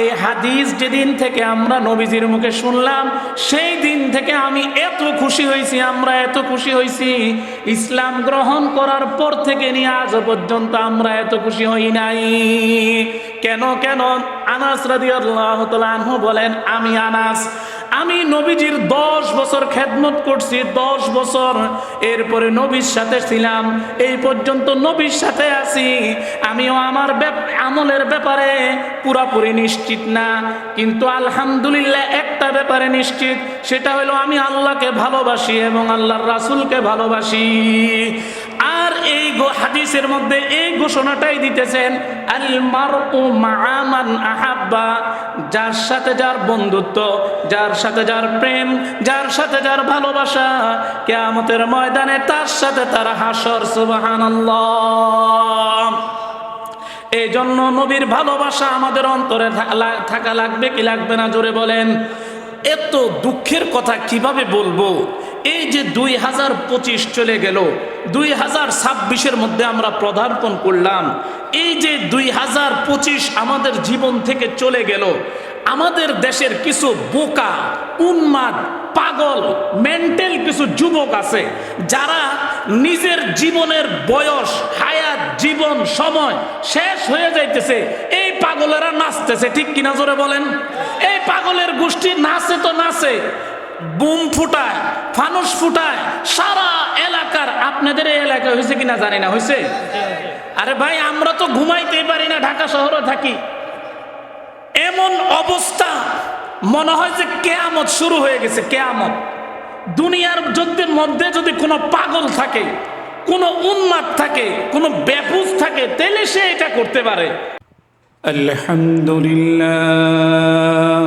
এই হাদিস যেদিন থেকে আমরা নবীজির মুখে শুনলাম, সেই দিন থেকে আমি এত খুশি হয়েছি, আমরা এত খুশি হয়েছি। ইসলাম গ্রহণ করার পর থেকে নিয়ে আজ পর্যন্ত আমরা এত খুশি হই নাই। কেন কেন? আনাস রাদিয়াল্লাহু তাআলা বলেন, আমি আনাস আমি নবীজির দশ বছর খেদমত করছি, দশ বছর। এরপরে নবীর সাথে ছিলাম, এই পর্যন্ত নবীর সাথে আছি। আমিও আমার আমলের ব্যাপারে পুরাপুরি নিশ্চিত না। কিন্তু আলহামদুলিল্লাহ একটা ব্যাপারে নিশ্চিত, সেটা হলো আমি আল্লাহকে ভালোবাসি এবং আল্লাহর রাসূলকে ভালোবাসি। আর এই হাদিসের মধ্যে এই ঘোষণাটাই দিতেছেন, আল মারউ মা'a মান আহাব্বা, যার সাথে যার বন্ধুত্ব, যার সাথে যার প্রেম, যার সাথে যার ভালোবাসা, কেয়ামতের ময়দানে তার সাথে তার হাসর, সুবহানাল্লাহ। এই জন্য নবীর ভালোবাসা আমাদের অন্তরে থাকা লাগবে কি লাগবে না জোরে বলেন? এত দুঃখের কথা কীভাবে বলব? এই যে দুই হাজার পঁচিশ চলে গেল, দুই হাজার ছাব্বিশের মধ্যে আমরা পদার্পণ করলাম। এই যে দুই হাজার পঁচিশ আমাদের জীবন থেকে চলে গেল, আমাদের দেশের কিছু বোকা, উন্মাদ, পাগল, মেন্টাল কিছু যুবক আছে, যারা নিজের জীবনের বয়স, হায়াত, জীবন, সময় শেষ হয়ে যাইতেছে। এই পাগলেরা নাচতেছে, ঠিক কিনা জোরে বলেন? এই পাগলের গোষ্ঠী নাচে তো নাচে বুম ফুটায়, ফানুস ফুটায়, সারা এলাকার, আপনাদের এই এলাকায় হয়েছে কিনা জানি না, হয়েছে? আরে ভাই, আমরা তো ঘুমাইতেই পারি না, ঢাকা শহরে থাকি। এমন অবস্থা, মনে হয় যে কেয়ামত শুরু হয়ে গেছে, কেয়ামত। দুনিয়ার যুদ্ধের মধ্যে যদি কোনো পাগল থাকে, কোনো উন্মাদ থাকে, কোনো ব্যাপুজ থাকে, তাহলে সে এটা করতে পারে। আলহামদুলিল্লাহ।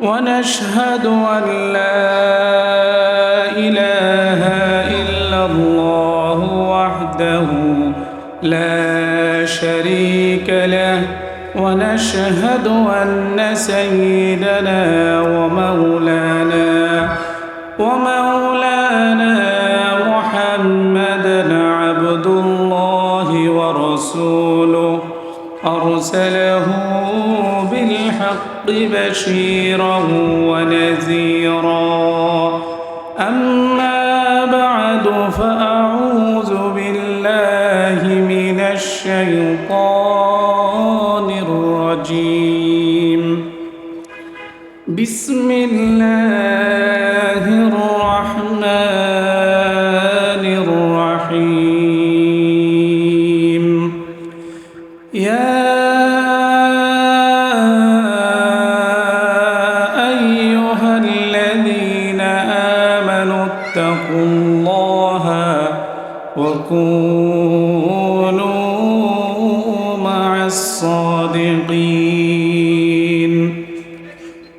ونشهد أن لا إله إلا الله وحده لا شريك له. ونشهد أن سيدنا ومولانا ومولانا محمدا عبد الله ورسوله. أرسله بالحق بشيرا ونذيرا. أما بعد فأعوذ بالله من الشيطان الرجيم. بسم الله آمنوا اتقوا الله وكونوا مع الصادقين.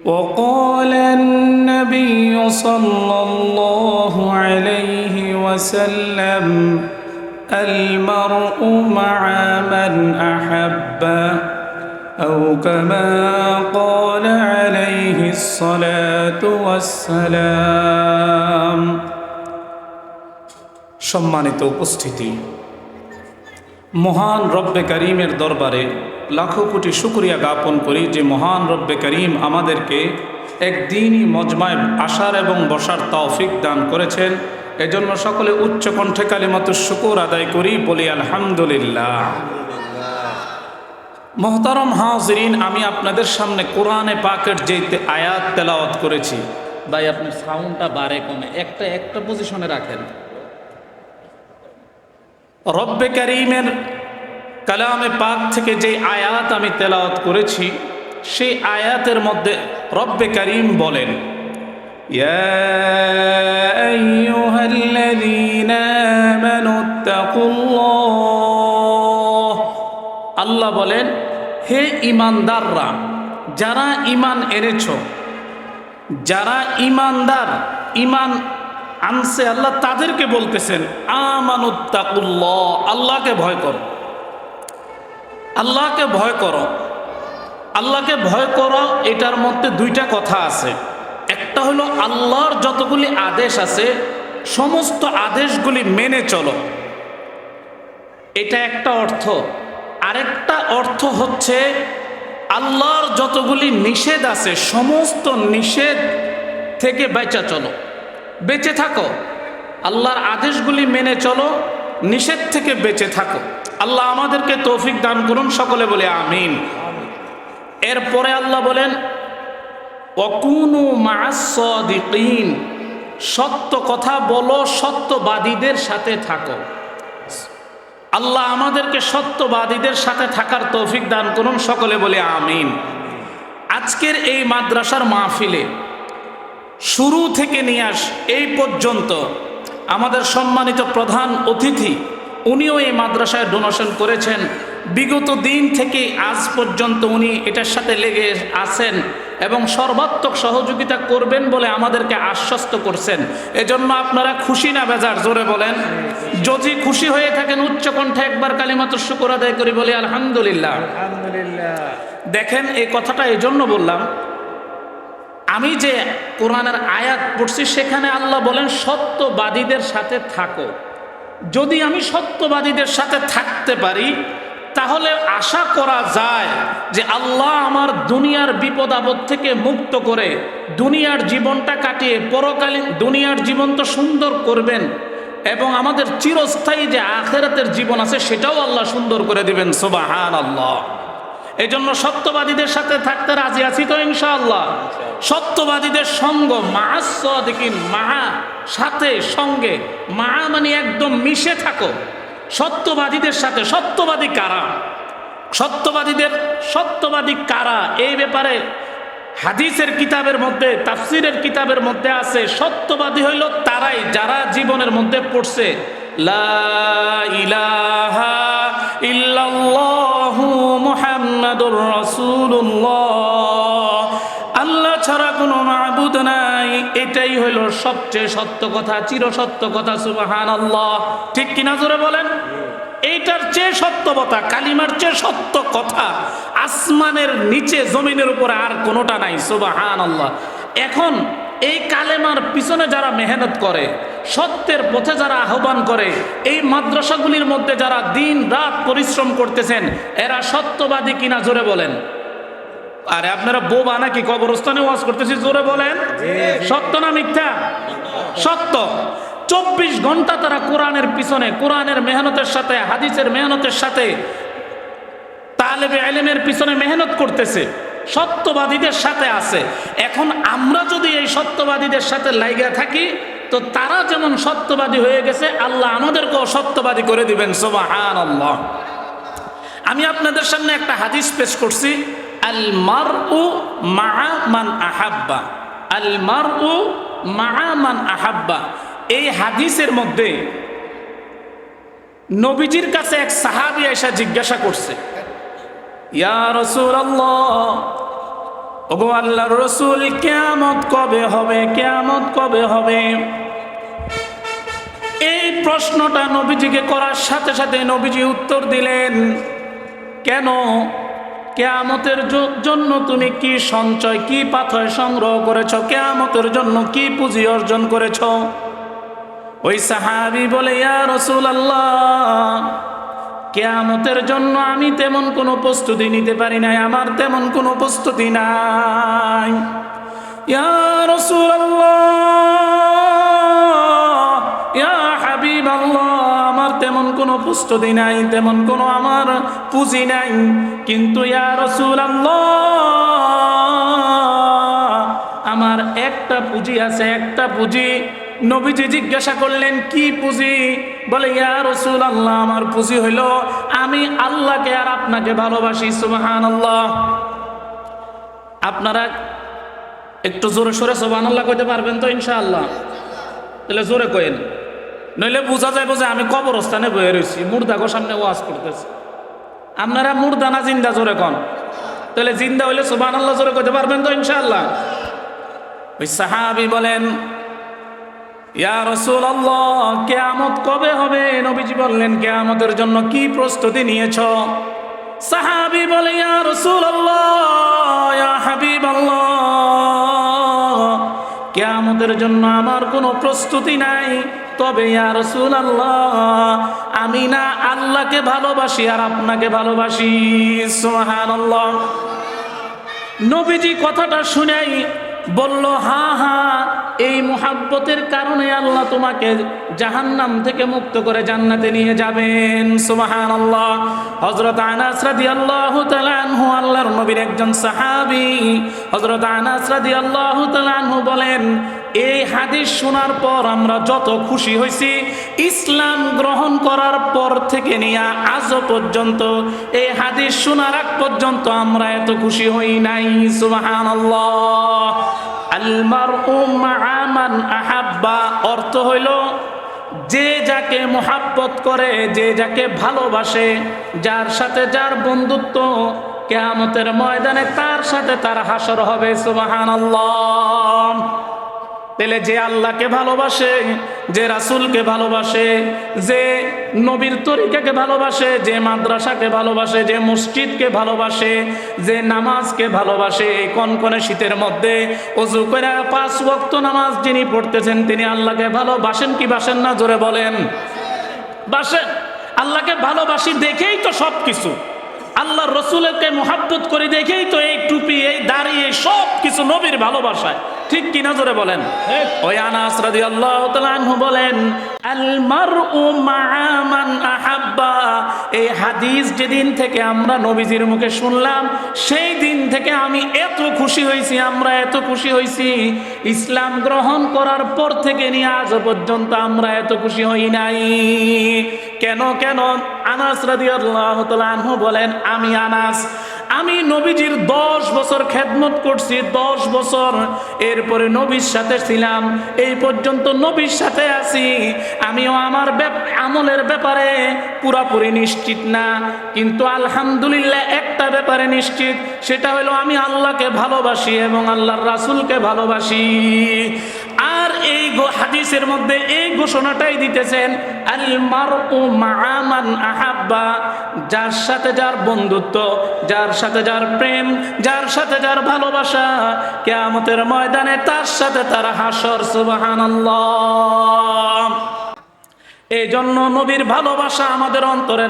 وقال النبي صلى الله عليه وسلم المرء مع من أحب أو كما قال عليه الصلاة والسلام সম্মানিত উপস্থিতি। মহান রব্বে করিমের দরবারে লাখো কোটি শুক্রিয়া জ্ঞাপন করি যে মহান রব্বে করিম আমাদেরকে একদিনই মজমায় আসার এবং বসার তৌফিক দান করেছেন। এজন্য সকলে উচ্চ কণ্ঠে কালিমাত শুকুর আদায় করি, বলি আলহামদুলিল্লাহ। মোহতারম হাজরিন, আমি আপনাদের সামনে কোরআনে পাকের যে আয়াত তেলাওয়াত করেছি ভাই আপনার সাউন্ডটা বাড়ে কমে। একটা একটা পজিশনে রাখেন। রব্বে করিমের কালামে পাক থেকে যে আয়াত আমি তেলাওয়াত করেছি, সেই আয়াতের মধ্যে রব্বে করিম বলেন আল্লাহ বলেন, হে ইমানদাররা যারা ইমান এনেছ, যারা ইমানদার ইমান আনছে আল্লাহ তাদেরকে বলতেছেন, আমানুত্তাকুল্লাহ, আল্লাহকে ভয় করো। আল্লাহকে ভয় করো। আল্লাহকে ভয় করো, এটার মধ্যে দুইটা কথা আছে। একটা হলো আল্লাহর যতগুলি আদেশ আছে, সমস্ত আদেশগুলি মেনে চলো। এটা একটা অর্থ। আরেকটা অর্থ হচ্ছে, আল্লাহর যতগুলি নিষেধ আছে, সমস্ত নিষেধ থেকে বেঁচা চলো। বেঁচে থাকো। আল্লাহর আদেশগুলি মেনে চলো, নিষেধ থেকে বেঁচে থাকো। আল্লাহ আমাদেরকে তৌফিক দান করুন, সকলে বলে আমিন। এরপরে আল্লাহ বলেন অকুনু মাসদিন সত্য কথা বলো, সত্যবাদীদের সাথে থাকো। আল্লাহ আমাদেরকে সত্যবাদীদের সাথে থাকার তৌফিক দান করুন, সকলে বলে আমিন। আজকের এই মাদ্রাসার মাহফিলে শুরু থেকে নিয়ে আস এই পর্যন্ত। আমাদের সম্মানিত প্রধান অতিথি উনিও এই মাদ্রাসায় ডোনেশন করেছেন। বিগত দিন থেকে আজ পর্যন্ত উনি এটার সাথে লেগে আছেন এবং সর্বাত্মক সহযোগিতা করবেন বলে আমাদেরকে আশ্বস্ত করছেন। এজন্য আপনারা খুশি না বেজার জোরে বলেন। যদি খুশি হয়ে থাকেন উচ্চকণ্ঠে একবার কালিমাত শুকর আদায় করি বলি আলহামদুলিল্লাহ। আলহামদুলিল্লাহ। দেখেন এই কথাটা এই জন্য বললাম আমি যে কোরআনের আয়াত পড়ছি, সেখানে আল্লাহ বলেন, সত্যবাদীদের সাথে থাকো। যদি আমি সত্যবাদীদের সাথে থাকতে পারি, তাহলে আশা করা যায় যে আল্লাহ আমার দুনিয়ার বিপদ আপদ থেকে মুক্ত করে দুনিয়ার জীবনটা কাটিয়ে পরকালীন দুনিয়ার জীবন তো সুন্দর করবেন এবং আমাদের চিরস্থায়ী যে আখেরাতের জীবন আছে, সেটাও আল্লাহ সুন্দর করে দিবেন। সোবাহান আল্লাহ এই জন্য সত্যবাদীদের সাথে থাকতে রাজি আছি তো ইনশাআল্লাহ। সত্যবাদীদের সঙ্গ মাহাসদিন মাহা সাথে সঙ্গে মা মানে একদম মিশে থাকো। সত্যবাদীদের সাথে, সত্যবাদী কারা? সত্যবাদীদের, সত্যবাদী কারা? এই ব্যাপারে হাদিসের কিতাবের মধ্যে, তাফসিরের কিতাবের মধ্যে আছে, সত্যবাদী হইল তারাই, যারা জীবনের মধ্যে পড়ছে, লা ইলাহা মুহাম্মাদুর রাসূলুল্লাহ। আল্লাহ ছাড়া কোনো মাবুদ নাই। এটাই হইল সবচেয়ে সত্য কথা, চিরসত্য কথা, সুবহানাল্লাহ। ঠিক কিনা জোরে বলেন? এইটার চেয়ে সত্যবতা, কালিমার চেয়ে সত্য কথা, আসমানের নিচে, জমিনের উপরে আর কোনোটা নাই সুবাহান আল্লাহ এখন এই কালেমার পিছনে যারা মেহনত করে, সত্যের পথে যারা আহ্বান করে, এই মাদ্রাসাগুলির মধ্যে যারা দিন রাত পরিশ্রম করতেছেন, এরা সত্যবাদী কিনা জোরে বলেন? আরে আপনারা বোবা নাকি কবরস্থানে ওয়াজ করতেছি জোরে বলেন? সত্য না মিথ্যা? সত্য। চব্বিশ ঘণ্টা তারা কোরআনের পিছনে কোরআনের মেহনতের সাথে হাদিসের মেহনতের সাথে তালেবে এলেমের পিছনে মেহনত করতেছে সত্যবাদীদের সাথে আছে। এখন আমরা যদি এই সত্যবাদীদের সাথে লাইগা থাকি তো তারা যেমন সত্যবাদী হয়ে গেছে আল্লাহ আমাদেরকেও সত্যবাদী করে দিবেন আল্লাহ আমি আপনাদের সামনে একটা হাদিস পেশ করছি। আল মার উ মান আহাব্বা। আল মার মান আহাব্বা। এই হাদিসের মধ্যে নবীজির কাছে এক সাহাবি এসে জিজ্ঞাসা করছে, ইয়া রসুল ওগো আল্লাহর রসুল, কেয়ামত কবে হবে, কেয়ামত কবে হবে? এই প্রশ্নটা নবীজিকে করার সাথে সাথে নবীজি উত্তর দিলেন, কেন কেয়ামতের জন্য তুমি কি সঞ্চয়, কি পাথয় সংগ্রহ করেছ, কেয়ামতের জন্য কি পুঁজি অর্জন করেছ? ওই সাহাবি বলে, ইয়া রসুল আল্লাহ কেয়ামতের জন্য আমি তেমন কোনো প্রস্তুতি নিতে পারি নাই, আমার তেমন কোনো প্রস্তুতি নাই। ইয়া রসুল ইয়া প্রস্তুতি নাই, তেমন কোনো আমার পুঁজি নাই। কিন্তু ইয়া রসুল আমার একটা পুঁজি আছে, একটা পুঁজি। নবীজি জিজ্ঞাসা করলেন, কি পুঁজি? বলে, ইয়া রসুল আল্লাহ আমার পুঁজি হইল, আমি আল্লাহকে আর আপনাকে ভালোবাসি সুবাহান আল্লাহ আপনারা একটু জোরে সোরে সোবান আল্লাহ কইতে পারবেন তো, ইনশাআল্লাহ। তাহলে জোরে কইন নইলে বোঝা যাবে যে আমি কবরস্থানে বয়ে রয়েছি মুর্দাগো সামনে ওয়াজ করতেছি। আপনারা মুর্দানা জিন্দা জোরে কন? তাহলে জিন্দা হইলে সুবান আল্লাহ জোরে করতে পারবেন তো ইনশাল্লাহ ওই সাহাবি বলেন, ইয়া রসুল আল্লাহ কেয়ামত কবে হবে? নবীজি বললেন, কেয়ামতের জন্য কি প্রস্তুতি নিয়েছ? সাহাবি বলে, ইয়া রসুল আল্লাহ ইয়া হাবিব আল্লাহ কেয়ামতের জন্য আমার কোনো প্রস্তুতি নাই। তবে ইয়া রসুল আল্লাহ আমি না আল্লাহকে ভালোবাসি আর আপনাকে ভালোবাসি। সোহান আল্লাহ নবীজি কথাটা শুনেই বলল, হা হা, এই মুহাব্বতের কারণে আল্লাহ তোমাকে জাহান্নাম থেকে মুক্ত করে জান্নাতে নিয়ে যাবেন। সুবাহান আল্লাহ হজরত আনাস রাদিয়াল্লাহু তাআলা আনহু, আল্লাহর নবীর একজন সাহাবি হজরত আনাস রাদিয়াল্লাহু তাআলা আনহু বলেন এই হাদিস শোনার পর আমরা যত খুশি হয়েছি, ইসলাম গ্রহণ করার পর থেকে নিয়ে আজও পর্যন্ত এই হাদিস শোনার আগ পর্যন্ত আমরা এত খুশি হই নাই, সুবহানাল্লাহ। আলমারউ মা'a আহাব্বা, অর্থ হইল যে যাকে মোহাব্বত করে, যে যাকে ভালোবাসে, যার সাথে যার বন্ধুত্ব কেয়ামতের ময়দানে তার সাথে তার হাসর হবে, সুবহানাল্লাহ। তাহলে যে আল্লাহকে ভালোবাসে, যে রাসূলকে ভালোবাসে, যে নবীর তরিকাকে ভালোবাসে, যে মাদ্রাসাকে ভালোবাসে, যে মসজিদকে ভালোবাসে, যে নামাজকে ভালোবাসে এই কনকনে শীতের মধ্যে অজু করে পাঁচ ওয়াক্ত নামাজ যিনি পড়তেছেন, তিনি আল্লাহকে ভালোবাসেন কি বাসেন না? জোরে বলেন। বাসেন। আল্লাহকে ভালোবাসি দেখেই তো সব কিছু আল্লাহ রসুলকে মোহাব্বত করে দেখেই তো এই টুপি, এই দাড়ি, এই সব কিছু নবীর ভালোবাসায়। ঠিক কি নজরে বলেন? ওই আনাস রাদিয়াল্লাহু তাআলা আনহু বলেন আল মারউ আহাব্বা। এই হাদিস যেদিন থেকে আমরা নবীজির মুখে শুনলাম, সেই দিন থেকে আমি এত খুশি হয়েছি, আমরা এত খুশি হয়েছি। ইসলাম গ্রহণ করার পর থেকে নিয়ে আজ পর্যন্ত আমরা এত খুশি হই নাই। কেন কেন? আনাস রাদিয়াল্লাহু তাআলা আনহু বলেন, আমি আনাস আমি নবীজির দশ বছর খেদমত করছি, দশ বছর। এরপরে নবীর সাথে ছিলাম, এই পর্যন্ত নবীর সাথে আছি। আমিও আমার আমলের ব্যাপারে পুরাপুরি নিশ্চিত না। কিন্তু আলহামদুলিল্লাহ একটা ব্যাপারে নিশ্চিত, সেটা হলো আমি আল্লাহকে ভালোবাসি এবং আল্লাহর রাসূলকে ভালোবাসি। এই হাদিসের মধ্যে এই ঘোষণাটাই দিতেছেন আল মারউ মা'a মান আহাব্বা যার সাথে যার বন্ধুত্ব, যার সাথে যার প্রেম, যার সাথে যার ভালোবাসা, কেয়ামতের ময়দানে তার সাথে তার হাসর, সুবহানাল্লাহ। এই জন্য নবীর ভালোবাসা আমাদের অন্তরে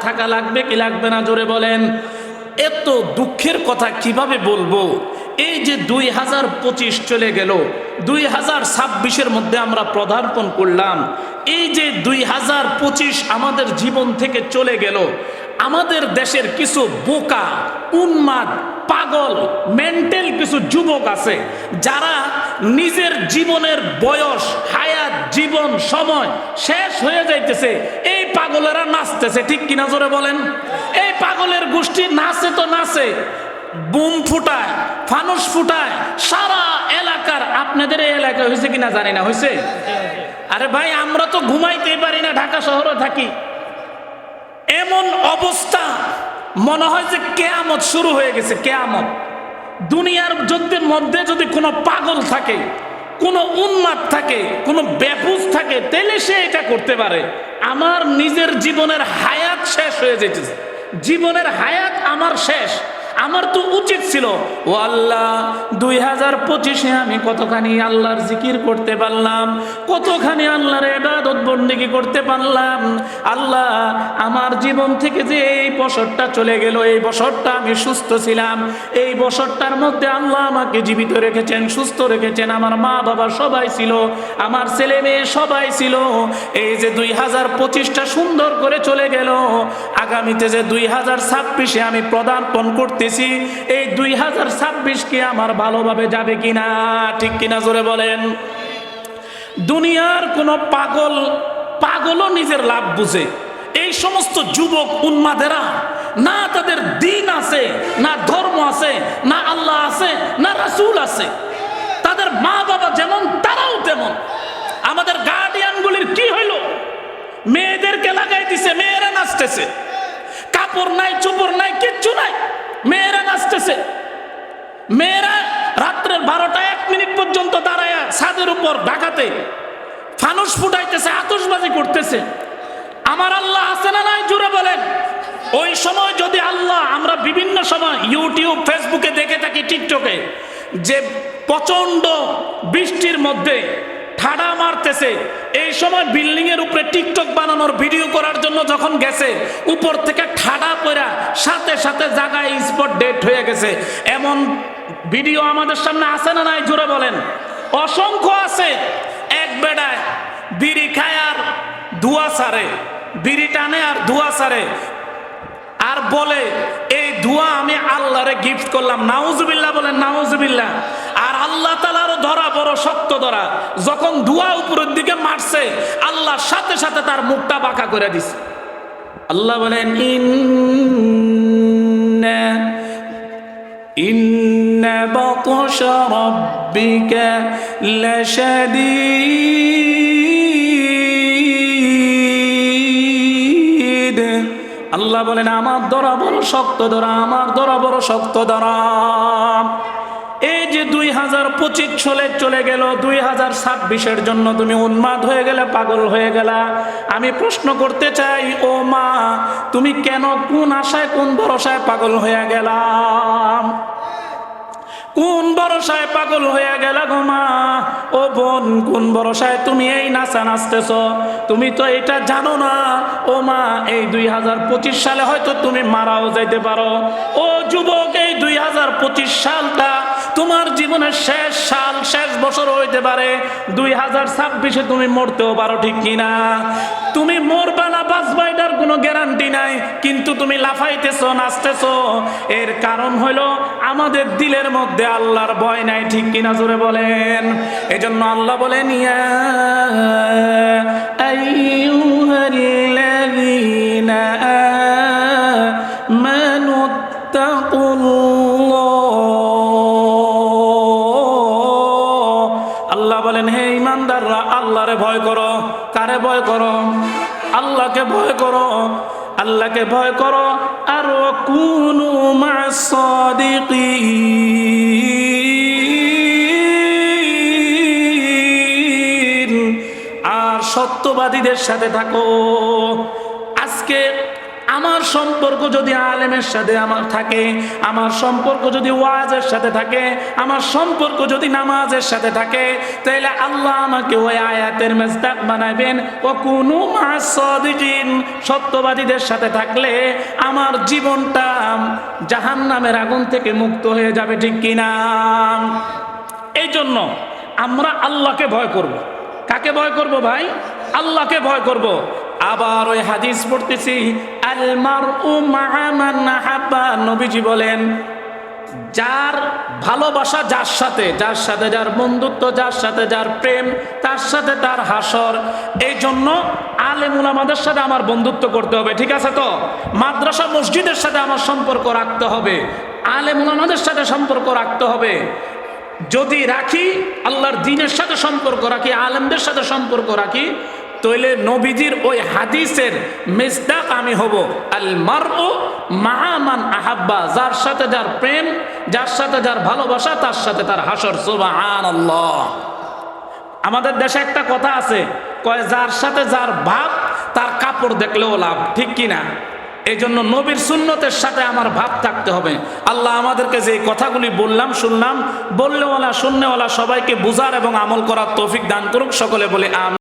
থাকা লাগবে কি লাগবে না জোরে বলেন। এত দুঃখের কথা কীভাবে বলব? এই যে দুই হাজার পঁচিশ চলে গেল, দুই হাজার ছাব্বিশের মধ্যে আমরা পদার্পণ করলাম। এই যে দুই হাজার পঁচিশ আমাদের জীবন থেকে চলে গেল, আমাদের দেশের কিছু বোকা, উন্মাদ, পাগল, মেন্টাল কিছু যুবক আছে, যারা নিজের জীবনের বয়স, হায়াত, জীবন, সময় শেষ হয়ে যাইতেছে। এই পাগলেরা নাচতেছে, ঠিক কিনা জোরে বলেন? এই পাগলের গোষ্ঠী নাচে তো নাচে, বুম ফুটায় ফানুস ফুটায়, সারা এলাকার, আপনাদের এই এলাকায় হয়েছে কিনা জানি না, হয়েছে? আরে ভাই, আমরা তো ঘুমাইতেই পারি না, ঢাকা শহরে থাকি। এমন অবস্থা, মনে হয় যে কেয়ামত শুরু হয়ে গেছে, কেয়ামত। দুনিয়ার যদি মধ্যে যদি কোনো পাগল থাকে, কোনো উন্মাদ থাকে, কোনো ব্যাপুজ থাকে, তাহলে সে এটা করতে পারে। আমার নিজের জীবনের হায়াত শেষ হয়ে যেতেছে। জীবনের হায়াত আমার শেষ। আমার তো উচিত ছিল। ও আল্লাহ, দুই হাজার পঁচিশে আমি কতখানি আল্লাহর জিকির করতে পারলাম, কতখানি আল্লাহর এবাদত বন্দিগি করতে পারলাম। আল্লাহ, আমার জীবন থেকে যে এই বছরটা চলে গেল, এই বছরটা আমি সুস্থ ছিলাম। এই বছরটার মধ্যে আল্লাহ আমাকে জীবিত রেখেছেন, সুস্থ রেখেছেন। আমার মা বাবা সবাই ছিল, আমার ছেলে মেয়ে সবাই ছিল। এই যে দুই হাজার পঁচিশটা সুন্দর করে চলে গেল, আগামীতে যে দুই হাজার ছাব্বিশে আমি প্রদানপণ করতেছি এই দুই হাজার ছাব্বিশ কি আমার ভালোভাবে যাবে কিনা? ঠিক কিনা জোরে বলেন। দুনিয়ার কোনো পাগল, পাগলও নিজের লাভ বুঝে। এই সমস্ত যুবক উন্মাদেরা, না তাদের দিন আছে, না ধর্ম আছে, না আল্লাহ আছে, না রাসূল আছে। তাদের মা বাবা যেমন, তারাও তেমন। আমাদের গার্ডিয়ানগুলির কি হইল? মেয়েদেরকে লাগাই দিছে, মেয়েরা নাচতেছে। কাপড় নাই, চুপড় নাই, কিচ্ছু নাই। মেয়েরা নাচতেছে। মেয়েরা রাত্রের বারোটা এক মিনিট পর্যন্ত দাঁড়ায় ছাদের উপর ঢাকাতে ফানুস ফুটাইতেছে, আতশবাজি করতেছে। আমার আল্লাহ আছে না নাই? জুড়ে বলেন। ওই সময় যদি আল্লাহ, আমরা বিভিন্ন সময় ইউটিউব, ফেসবুকে দেখে থাকি, টিকটকে, যে প্রচণ্ড বৃষ্টির মধ্যে ঠাডা মারতেছে। এই সময় বিল্ডিং এর উপরে টিকটক বানানোর ভিডিও করার জন্য যখন গেছে, উপর থেকে ঠাডা পড়া সাথে সাথে জায়গায় স্পট ডেট হয়ে গেছে। এমন ভিডিও আমাদের সামনে আছে না নাই? জুড়ে বলেন। অসংখ্য আছে। এক বেড়ায় বিড়ি খায় আর ধোয়া সারে। বিড়ি টানে আর ধোয়া সারে। আর বলে, এই ধোয়া আমি আল্লাহরে গিফট করলাম। নাউজুবিল্লাহ বলেন, নাউজুবিল্লাহ। আর আল্লাহ তালার ধরা বড় শক্ত ধরা। যখন দুয়া উপরের দিকে মারছে আল্লাহর সাথে সাথে তার মুখটা বাঁকা করে দিছে। আল্লাহ বলেন, ইন্ন আল্লাহ বলেন, আমার দরা বড় শক্ত ধরা, আমার দরা বড় শক্ত ধরা। এই যে দুই হাজার পঁচিশ চলে চলে গেল, দুই হাজার ছাব্বিশের জন্য তুমি উন্মাদ হয়ে গেলে, পাগল হয়ে গেলা। আমি প্রশ্ন করতে চাই, ও মা, তুমি কেন কোন আশায়, কোন ভরসায় পাগল হয়ে গেলাম কোন ভরসায় পাগল হয়ে গেল গো মা? ও বোন, কোন ভরসায় তুমি এই নাচা নাচতেছ? তুমি তো এটা জানো না। ও মা, এই দুই হাজার পঁচিশ সালে হয়তো তুমি মারাও যাইতে পারো। ও যুবক, এই দুই হাজার পঁচিশ সালটা তোমার জীবনের শেষ সাল, শেষ বছর হইতে পারে, দুই হাজার ছাব্বিশে তুমি মরতেও পারো, ঠিক কিনা? তুমি মরবা না, বাঁচবা, এটার কোনো গ্যারান্টি নাই, কিন্তু তুমি লাফাইতেছো, নাচতেছো। এর কারণ হলো আমাদের দিলের মধ্যে আল্লাহর ভয় নাই, ঠিক কিনা জোরে বলেন? এজন্য আল্লাহ বলেন, ইয়া আল্লাহ বলেন, হে ইমানদাররা, আল্লাহরে ভয় করো। কারে ভয় করো? আল্লাহকে ভয় করো। আল্লাহকে ভয় করো। আর কুনু মাসাদিকিন আর সত্যবাদীদের সাথে থাকো। সম্পর্ক যদি আলেমের সাথে আমার থাকে, আমার সম্পর্ক যদি ওয়াজের সাথে থাকে, আমার সম্পর্ক যদি নামাজের সাথে থাকে তাহলে আল্লাহ আমাকে ওই আয়াতের মেজদাক বানাবেন ও কোনো মাসদিন সত্যবাদীদের সাথে থাকলে আমার জীবনটা জাহান নামের আগুন থেকে মুক্ত হয়ে যাবে, ঠিক কিনা এই জন্য আমরা আল্লাহকে ভয় করব। কাকে ভয় করব ভাই আল্লাহকে ভয় করব। আবার ওই হাদিস পড়তেছি আলমার নবীজি বলেন, যার ভালোবাসা যার সাথে যার সাথে যার বন্ধুত্ব, যার সাথে যার প্রেম, তার সাথে তার হাসর, এই জন্য আলেমুল আমাদের সাথে আমার বন্ধুত্ব করতে হবে, ঠিক আছে তো? মাদ্রাসা মসজিদের সাথে আমার সম্পর্ক রাখতে হবে, আলেমুল আমাদের সাথে সম্পর্ক রাখতে হবে। যদি রাখি, আল্লাহর দিনের সাথে সম্পর্ক রাখি, আলেমদের সাথে সম্পর্ক রাখি তাইলে নবীজির ওই হাদিসের মিসদাক আমি হব। আল মার ও মাহামান আহাব্বা, যার সাথে যার প্রেম, যার সাথে যার ভালোবাসা, তার সাথে তার হাসর। সুবাহান আমাদের দেশে একটা কথা আছে, কয়, যার সাথে যার ভাব, তার কাপড় দেখলেও লাভ। ঠিক কিনা এই জন্য নবীর সুন্নতের সাথে আমার ভাব থাকতে হবে। আল্লাহ আমাদেরকে যে কথাগুলি বললাম, শুনলাম, বললেওয়ালা, শুননেওয়ালা সবাইকে বুঝার এবং আমল করার তৌফিক দান করুক, সকলে বলে আম